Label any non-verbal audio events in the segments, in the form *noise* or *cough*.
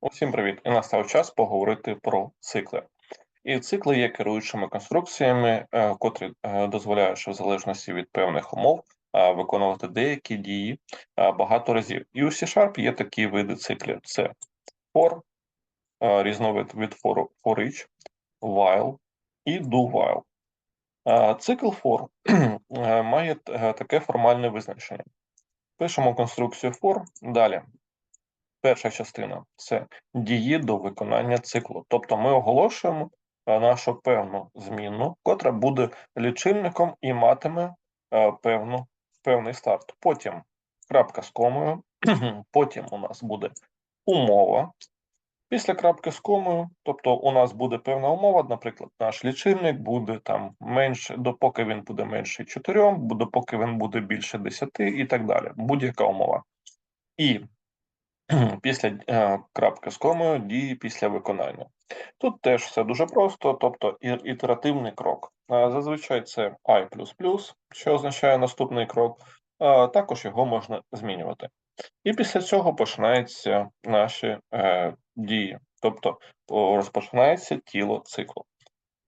Усім привіт! І настав час поговорити про цикли. І цикли є керуючими конструкціями, е, котрі е, дозволяють, в залежності від певних умов е, виконувати деякі дії багато разів. І у C-Sharp є такі види циклів: це for, різновид від for, for each, while і do while. Цикл for *clears throat* має таке формальне визначення. Пишемо конструкцію for, далі Перша частина це дії до виконання циклу. Тобто ми оголошуємо е, нашу певну змінну, котра буде лічильником і матиме е, певну, певний старт. Потім крапка з комою, *clears throat* потім у нас буде умова. Після крапки з комою, тобто у нас буде певна умова, наприклад, наш лічильник буде там менше, допоки він буде менше 4, допоки він буде більше 10 і так далі. Будь-яка умова. І *clears throat* після е, крапки з комою дії після виконання. Тут теж все дуже просто, тобто ітеративний крок. Е, Зазвичай це I++, що означає наступний крок, а також його можна змінювати. І після цього починаються наші е, дії, тобто розпочинається тіло циклу.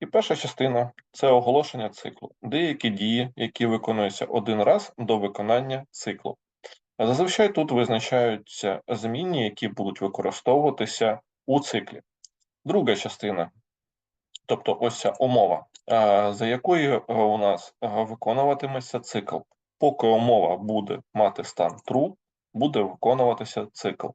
І перша частина це оголошення циклу, деякі дії, які виконуються один раз до виконання циклу. Зазвичай тут визначаються змінні, які будуть використовуватися у циклі. Друга частина, тобто ось ця умова, за якою е, у нас е, виконуватиметься цикл. Поки умова буде мати стан true, буде виконуватися цикл.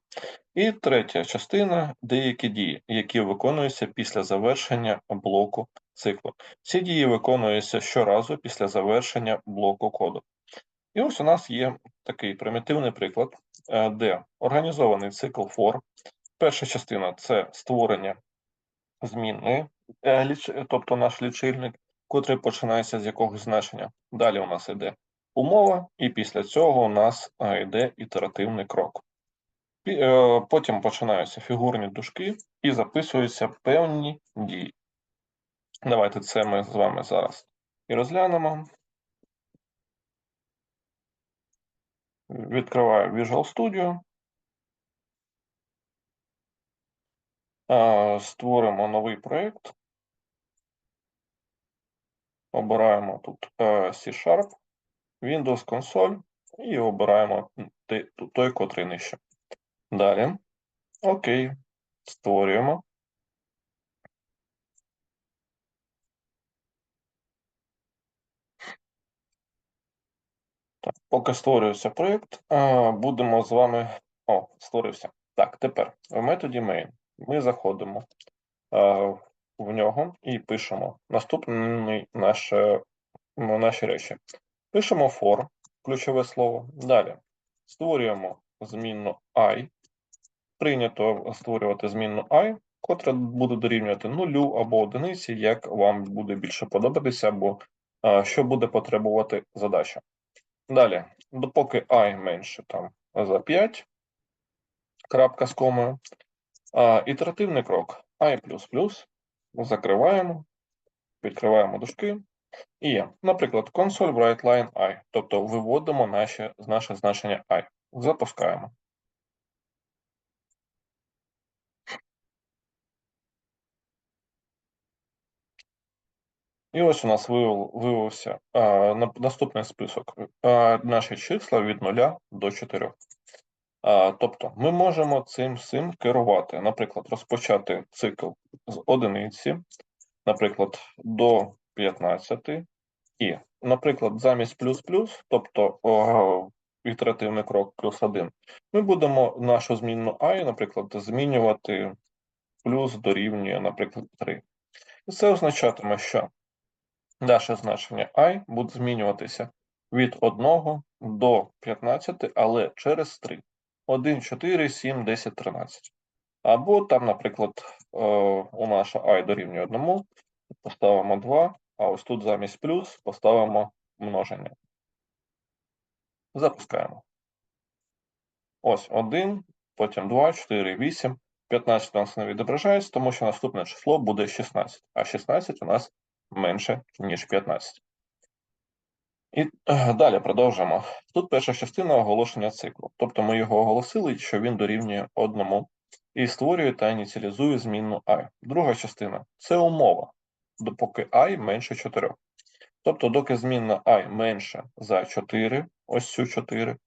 І третя частина деякі дії, які виконуються після завершення блоку циклу. Ці дії виконуються щоразу після завершення блоку коду. І ось у нас є такий примітивний приклад, е, де організований цикл for. Перша частина це створення змінної, е, тобто наш лічильник, котрий починається з якогось значення. Далі у нас йде умова, і після цього у нас е, йде ітеративний крок. Потім починаються фігурні дужки і записуються певні дії. Давайте це ми з вами зараз і розглянемо. Відкриваю Visual Studio. Е, Створимо новий проєкт. Обираємо тут е, C-Sharp, Windows Console і обираємо той, котрий нижче. Далі. Окей. Створюємо. Так, поки створюється проєкт, е, будемо з вами. О, створився. Так, тепер в методі main ми заходимо е, в нього і пишемо наступний наше, ну, наші речі. Пишемо for, ключове слово. Далі створюємо змінну i. Прийнято створювати змінну i, котра буде дорівнювати нулю або одиниці, як вам буде більше подобатися, або е, що буде потребувати задача. Далі, допоки і менше там за 5, крапка з комою. А, ітеративний крок i++, закриваємо, відкриваємо дужки. І є, наприклад, console writeLine i, тобто виводимо наше, наше значення i. Запускаємо. І ось у нас виявився а, наступний список. А, наші числа від 0 до 4. А, тобто ми можемо цим всім керувати. Наприклад, розпочати цикл з одиниці, наприклад, до 15, і, наприклад, замість плюс-плюс, тобто о, ітеративний крок плюс 1, ми будемо нашу змінну i, наприклад, змінювати плюс дорівнює, наприклад, 3. І це означатиме, що наше значення і буде змінюватися від 1 до 15, але через 3. 1, 4, 7, 10, 13. Або там, наприклад, е, у наша і дорівнює 1, поставимо 2, а ось тут замість плюс поставимо множення. Запускаємо. Ось 1, потім 2, 4, 8. 15 у нас не відображається, тому що наступне число буде 16, а 16 у нас менше, ніж 15. І е, далі продовжимо. Тут перша частина оголошення циклу. Тобто ми його оголосили, що він дорівнює одному. і створює та ініціалізує змінну i. Друга частина це умова, допоки і менше 4. Тобто, доки змінна і менше за 4, ось цю 4,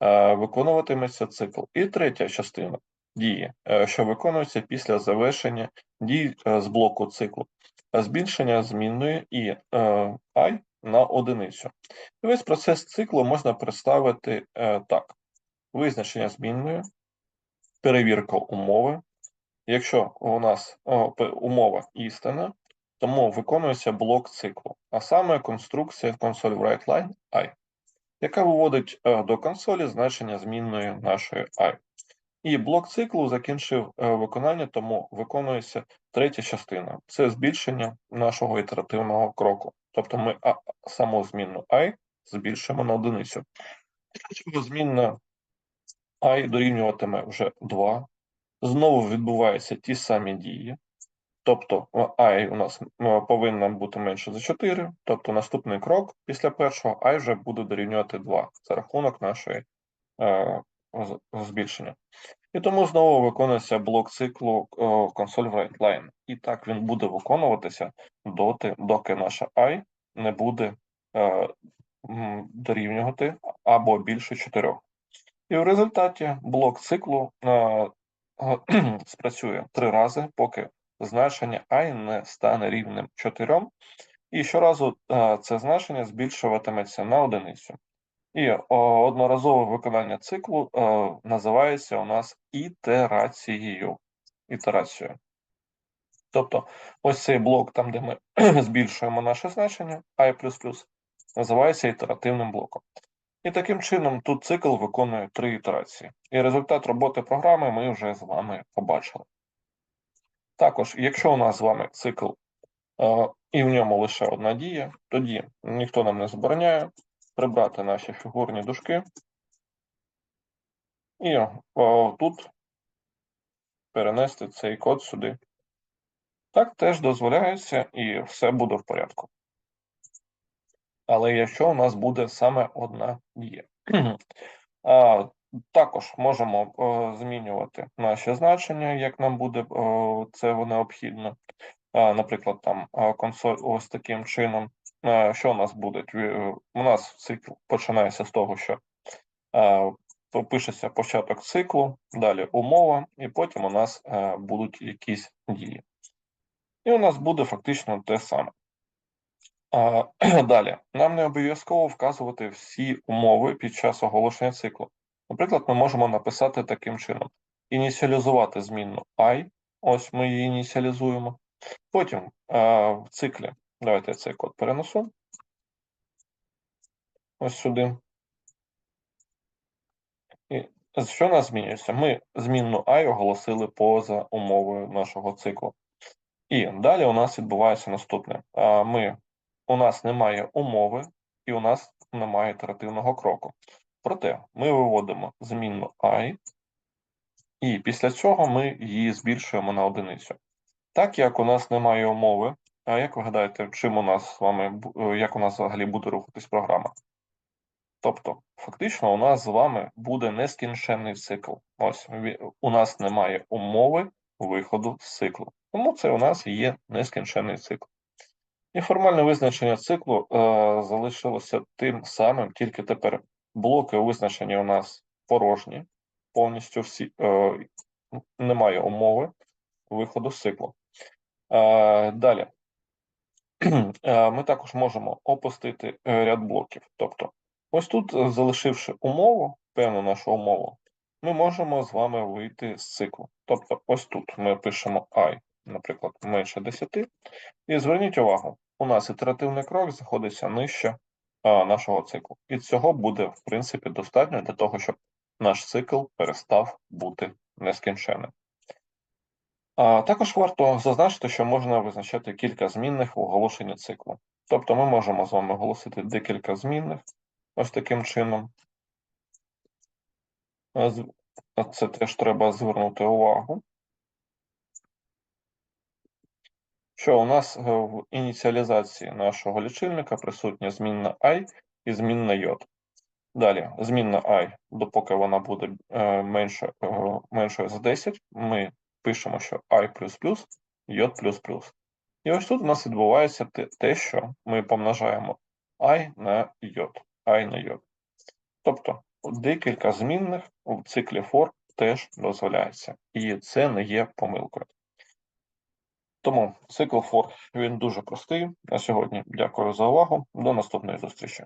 е, виконуватиметься цикл. І третя частина дії, е, що виконується після завершення дій з блоку циклу, збільшення змінної і і на одиницю. І весь процес циклу можна представити так: визначення змінної, перевірка умови. Якщо у нас умова істина, тому виконується блок циклу, а саме конструкція console WriteLine I, яка виводить е, до консолі значення змінної нашої I. І блок циклу закінчив е, виконання, тому виконується третя частина це збільшення нашого ітеративного кроку. Тобто ми саму змінну I збільшимо на одиницю. Змінна I дорівнюватиме вже 2. Знову відбуваються ті самі дії. Тобто I у нас повинна бути менше за 4, тобто наступний крок після першого I вже буде дорівнювати 2 за рахунок нашої е, збільшення. І тому знову виконується блок циклу е, console write І так він буде виконуватися доти, доки наша I не буде е, дорівнювати або більше 4. І в результаті блок циклу е, *clears throat* спрацює три рази, поки значення і не стане рівним 4, і щоразу це значення збільшуватиметься на одиницю. І одноразове виконання циклу е, називається у нас ітерацією. Ітерацією. Тобто ось цей блок, там, де ми *clears throat* збільшуємо наше значення, i++, називається ітеративним блоком. І таким чином тут цикл виконує три ітерації. І результат роботи програми ми вже з вами побачили. Також, якщо у нас з вами цикл е, і в ньому лише одна дія, тоді ніхто нам не забороняє прибрати наші фігурні дужки і о, тут перенести цей код сюди. Так теж дозволяється і все буде в порядку. Але якщо у нас буде саме одна дія. Також можемо змінювати наші значення, як нам буде це необхідно. Наприклад, там консоль ось таким чином. Що у нас буде? У нас цикл починається з того, що пишеться початок циклу, далі умова, і потім у нас будуть якісь дії. І у нас буде фактично те саме. *clears throat* Далі, нам не обов'язково вказувати всі умови під час оголошення циклу. Наприклад, ми можемо написати таким чином: ініціалізувати змінну I, ось ми її ініціалізуємо. Потім в циклі, давайте я цей код перенесу. Ось сюди. І що нас змінюється? Ми змінну I оголосили поза умовою нашого циклу. І далі у нас відбувається наступне. Ми, У нас немає умови, і у нас немає ітеративного кроку. Проте ми виводимо змінну i, і після цього ми її збільшуємо на одиницю. Так як у нас немає умови, а як ви гадаєте, чим у нас з вами, е, як у нас взагалі буде рухатись програма? Тобто, фактично, у нас з вами буде нескінченний цикл. Ось у нас немає умови виходу з циклу. Тому це у нас є нескінченний цикл. І формальне визначення циклу е, залишилося тим самим, тільки тепер Блоки визначені у нас порожні, повністю всі е, немає умови виходу з циклу. Е, Далі *clears throat* ми також можемо опустити е, ряд блоків. Тобто, ось тут, е, залишивши умову, певну нашу умову, ми можемо з вами вийти з циклу. Тобто, ось тут ми пишемо I, наприклад, менше 10. І зверніть увагу, у нас ітеративний крок знаходиться нижче нашого циклу. І цього буде, в принципі, достатньо для того, щоб наш цикл перестав бути нескінченним. Також варто зазначити, що можна визначати кілька змінних в оголошенні циклу. Тобто ми можемо з вами оголосити декілька змінних ось таким чином. Це теж треба звернути увагу. що у нас е, в ініціалізації нашого лічильника присутня змінна I і змінна J. Далі, змінна i, допоки вона буде е, менше, е, меншою за 10, ми пишемо, що i j І ось тут у нас відбувається те, що ми помножаємо і на j, i на j. Тобто декілька змінних у циклі for теж дозволяється, і це не є помилкою. Тому цикл for він дуже простий. На сьогодні дякую за увагу. До наступної зустрічі.